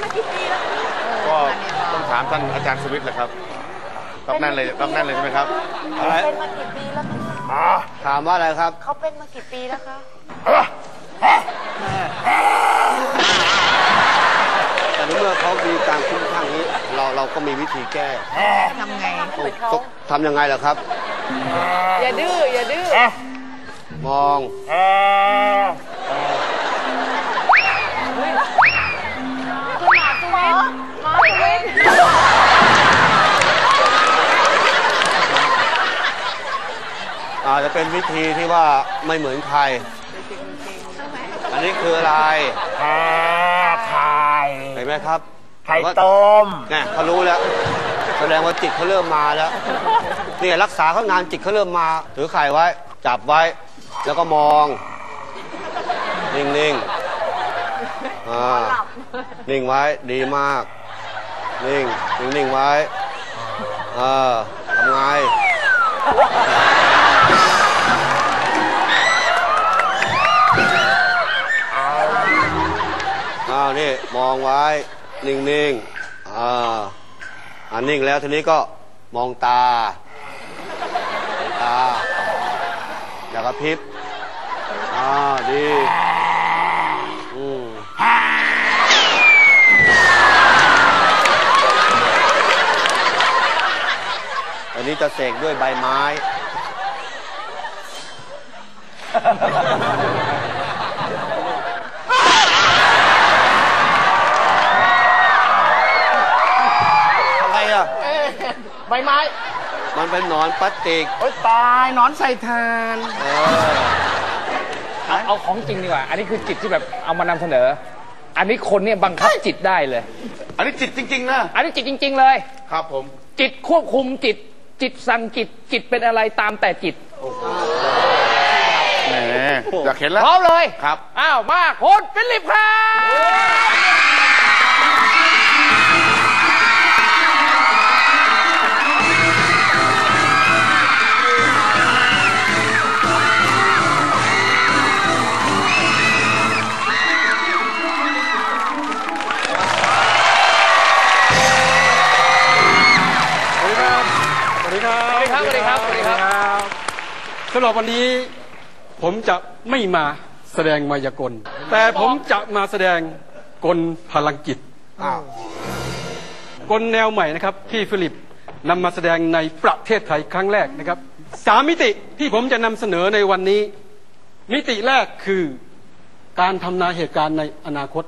เป็นมากี่ปีแล้วคะก็ต้องถามท่านอาจารย์สวิทย์แหละครับต้องนั่นเลยต้องนั่นเลยใช่ไหมครับอะไรเป็นมากี่ปีแล้วคะถามว่าอะไรครับเขาเป็นมากี่ปีแล้วคะแต่ในเมื่อเขามีการคุ้มข้างนี้ เราเราก็มีวิธีแก้ทำไงต้องทำยังไงล่ะครับ อย่าดื้ออย่าดื้อมอง อสวิทย์หมอสวิทย์อาจจะเป็นวิธีที่ว่าไม่เหมือนใคร อันนี้คืออะไรอ่าไข่เห็นไหมครับไข่ต้มเนี่ยเขารู้แล้ว แสดงว่าจิตเขาเริ่มมาแล้วเนี่ยรักษาเขานานจิตเขาเริ่มมา ถือไข่ไว้ จับไว้ แล้วก็มอง นิ่งๆ อ่านิ่งไว้ดีมาก นิ่งนิ่งๆไว้เออทำไงอ้าวนี่มองไว้ นิ่งๆอ่าอ่านิ่งแล้วทีนี้ก็มองตามองตา อย่ากระพริบอ่าดีอืม อันนี้จะเสกด้วยใบไม้ อะไรอะ ใบไม้ มันเป็นหนอนพลาสติก โอ๊ยตายหนอนใส่ทานเออ เอาเอาของจริงดีกว่า อันนี้คือจิตที่แบบเอามานำเสนอ อันนี้คนเนี่ยบังคับจิตได้เลย อันนี้จิตจริง ๆ นะ อันนี้จิตจริง ๆ เลย ครับผม จิตควบคุมจิต จิตสั่งจิตจิตเป็นอะไรตามแต่จิตแหมอยากเห็นแล้วพร้อมเลยครับ อ้าว มาคุณฟิลิปครับ สำหรับวันนี้ผมจะไม่มาแสดงมายากล แต่ผมจะมาแสดงกลพลังจิตอ้าวกลแนวใหม่นะครับที่ฟิลิปนำมาแสดงในประเทศไทยครั้งแรกนะครับสามมิติที่ผมจะนำเสนอในวันนี้ มิติแรกคือการทำนายเหตุการณ์ในอนาคต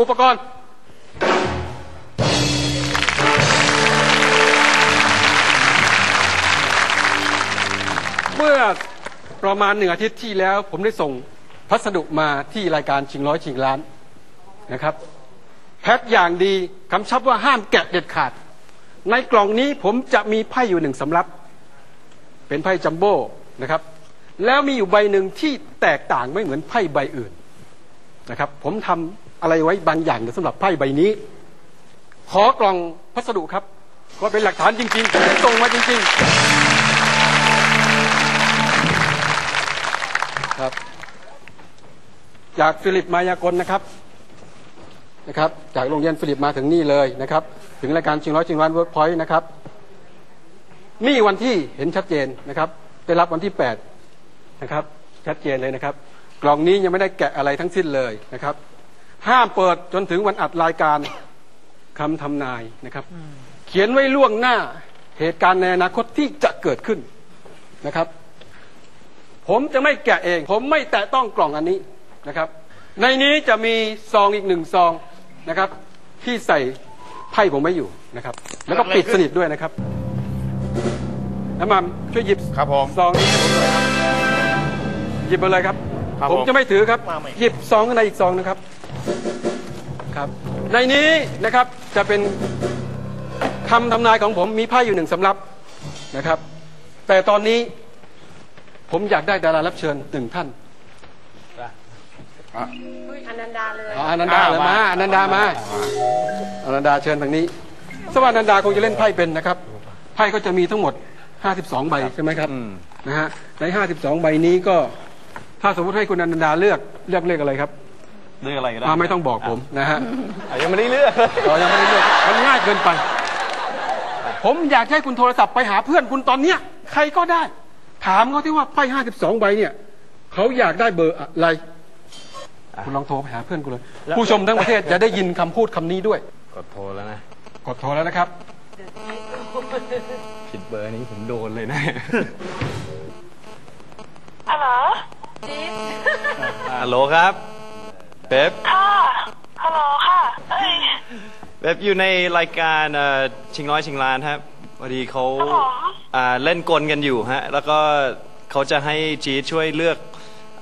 อุปกรณ์ เมื่อประมาณหนึ่งอาทิตย์ที่แล้ว ผมได้ส่งพัสดุมาที่รายการชิงร้อยชิงล้านนะครับ แพ็คอย่างดีคำชับว่าห้ามแกะเด็ดขาด ในกล่องนี้ผมจะมีไพ่อยู่หนึ่งสำรับ เป็นไพ่จัมโบ้นะครับ แล้วมีอยู่ใบหนึ่งที่แตกต่างไม่เหมือนไพ่ใบอื่นนะครับ ผมทำอะไรไว้บางอย่างสำหรับไพ่ใบนี้ ขอกล่องพัสดุครับก็เป็นหลักฐานจริงๆผมส่งมาจริง ๆ ครับ จากฟิลิปมายากลนะครับนะครับจากโรงเรียนฟิลิปมาถึงนี่เลยนะครับ ถึงรายการชิงร้อยชิงล้านเวิร์กพอยต์นะครับ นี่วันที่เห็นชัดเจนนะครับ ได้รับวันที่แปดนะครับ ชัดเจนเลยนะครับ กล่องนี้ยังไม่ได้แกะอะไรทั้งสิ้นเลยนะครับ ห้ามเปิดจนถึงวันอัดรายการคำทำนายนะครับ เขียนไว้ล่วงหน้าเหตุการณ์ในอนาคตที่จะเกิดขึ้นนะครับ ผมจะไม่แกะเอง ผมไม่แตะต้องกล่องอันนี้นะครับ ในนี้จะมีซองอีกหนึ่งซองนะครับ ที่ใส่ไพ่ผมไม่อยู่นะครับ แล้วก็ปิดสนิทด้วยนะครับน้ำมันช่วยหยิบครับผมซองนี้ให้ผมด้วยครับหยิบมาเลยครับ ครับผมผมจะไม่ถือครับหยิบซองข้างในอีกซองนะครับ ครับ ในนี้นะครับจะเป็นคำทำนายของผมมีไพ่อยู่หนึ่งสำรับนะครับ แต่ตอนนี้ ผมอยากได้ดารารับเชิญหนึ่งท่านอนันดาเลย อ๋ออนันดาเลยมาอนันดามาอนันดาเชิญทางนี้สวัสดิ์อนันดาคงจะเล่นไพ่เป็นนะครับไพ่ก็จะมีทั้งหมด 52 ใบใช่ไหมครับนะฮะใน 52 ใบนี้ก็ ถ้าสมมติให้คุณอนันดาเลือกเลือกเลขอะไรครับเรื่องอะไรก็ได้อ่าไม่ต้องบอกผมนะฮะ อะยังไม่ได้เลือก เรายังไม่ได้เลือกมันง่ายเกินไป ผมอยากให้คุณโทรศัพท์ไปหาเพื่อนคุณตอนเนี้ย ใครก็ได้ ถามเขาที่ว่าไพ่ห้าสิบสองใบเนี่ยเขาอยากได้เบอร์อะไร คุณลองโทรไปหาเพื่อนคุณเลย ผู้ชมทั้งประเทศจะได้ยินคำพูดคำนี้ด้วย กดโทรแล้วนะ กดโทรแล้วนะครับ ผิดเบอร์นี้ผมโดนเลยนะ ฮัลโหลฮัลโหลครับเป๊ปค่ะ ฮัลโหลค่ะ เอ้ยเป๊ปอยู่ในรายการเอ่อชิงร้อยชิงล้านครับพอดีเขา ครับผมอ่า เล่นกลกันอยู่ฮะแล้วก็เขาจะให้จีดช่วยเลือก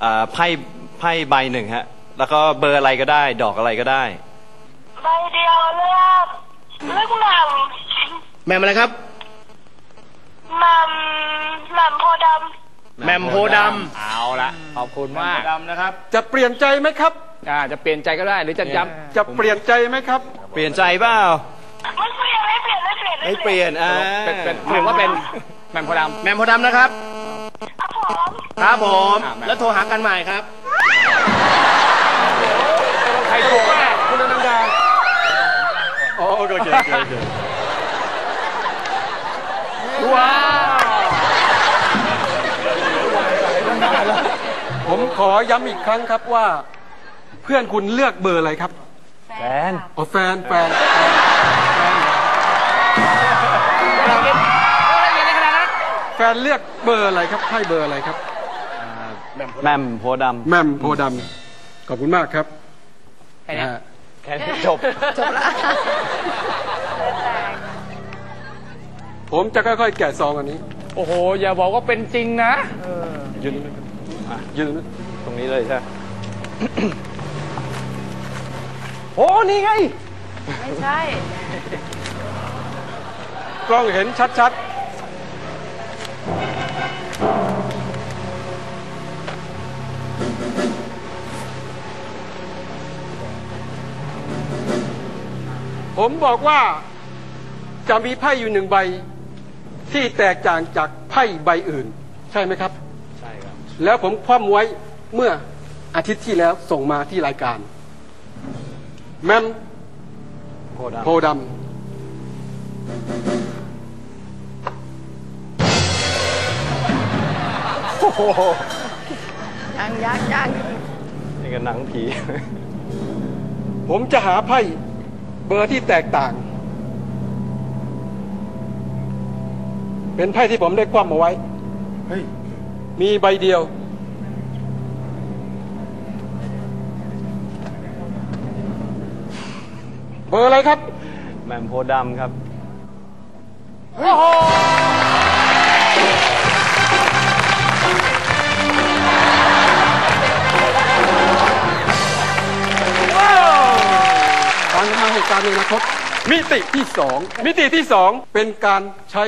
อ่าไพ่ไพ่ใบหนึ่งฮะ แล้วก็เบอร์อะไรก็ได้ ดอกอะไรก็ได้ใบเดียวเลือกเลือกหม่แหม่มอะไรครับำหม่ำหม่ำโพธิ์ดแหม่มโพธิ์ดเอาละขอบคุณำมากดำนะครับ จะเปลี่ยนใจไหมครับอ่าจะเปลี่ยนใจก็ได้หรือจะย้ำจะเปลี่ยนใจไหมครับ เปลี่ยนใจเปล่า ไม่เปลี่ยนไม่เปลี่ยนอ่าเป็นเป็นหรือว่าเป็นแหม่มโพธิ์ดแหม่มโพธิ์ดำนะครับ ครับผมครับผม อ่าแหม่ม แล้วโทรหากันใหม่ครับำใครถูกว่าคุณอนันดาอ๋อโอเคโอเคโอเคโอเคว้าวผมขอย้ำอีกครั้งครับว่า เพื่อนคุณเลือกเบอร์อะไรครับ แฟน อ๋อแฟนแฟนแฟน เลือกเบอร์อะไรครับให้เบอร์อะไรครับแม่มโพธิ์ดแหม่มโพธิ์ดำขอบคุณมากครับแค่เนี้ยนะฮะำแค่นี้จบผมจะค่อยๆ แกะซองอันนี้ โอ้โห อย่าบอกว่าเป็นจริงนะ ยืนตรงนะครับอะยืนตรงนั้นตรงนี้เลยใช่ไหม โอ้นี่ไง ไม่ใช่ กล้องเห็นชัดๆ ผมบอกว่าจะมีไพ่อยู่หนึ่งใบที่แตกต่างจากไพ่ใบอื่น ใช่ไหมครับ ใช่ครับ แล้วผมคว่ำไว้เมื่ออาทิตย์ที่แล้วส่งมาที่รายการ แมมโพธิ์ดำ โพธิ์ดยังยังยังนี่ก็หนังผีำผมจะหาไพ่เบอร์ที่แตกต่าง เป็นไพ่ที่ผมได้คว่ำเอาไว้มีใบเดียว เบอร์อะไรครับ แหม่มโพธิ์ดำครับ การทำงานเหตุการณ์ในอนาคตมิติที่สองมิติที่สองเป็นการใช้